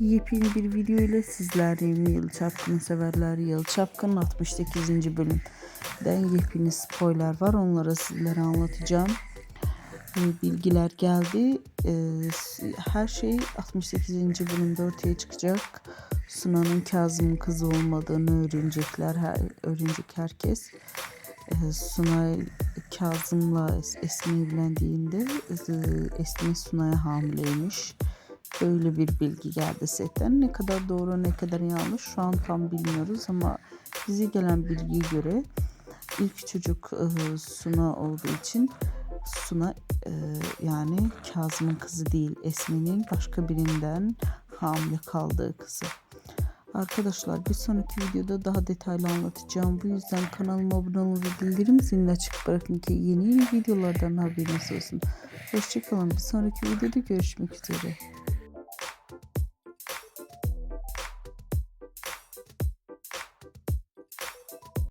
Yepyeni bir video ile sizlerleyim. Yıl Çapkını severler. Yıl Çapkın 68. bölümden yepyeni spoiler var. Onlara sizlere anlatacağım. Ee, Bilgiler geldi. Ee, Her şey 68. bölümde ortaya çıkacak. Suna'nın Kazım'ın kızı olmadığını öğrenecekler. Her, öğrenecek herkes. Ee, Suna Kazım'la Es- Esmi evlendiğinde e, Esmi Suna'ya hamileymiş. Böyle bir bilgi geldi setten. Ne kadar doğru ne kadar yanlış şu an tam bilmiyoruz ama bize gelen bilgiye göre ilk çocuk e, Suna olduğu için Suna e, yani Kazım'ın kızı değil Esmi'nin başka birinden hamile kaldığı kızı. Arkadaşlar bir sonraki videoda daha detaylı anlatacağım. Bu yüzden kanalıma abone olun ve bildirim zilini açık bırakın ki yeni yeni videolardan haberiniz olsun. Hoşçakalın. Bir sonraki videoda görüşmek üzere.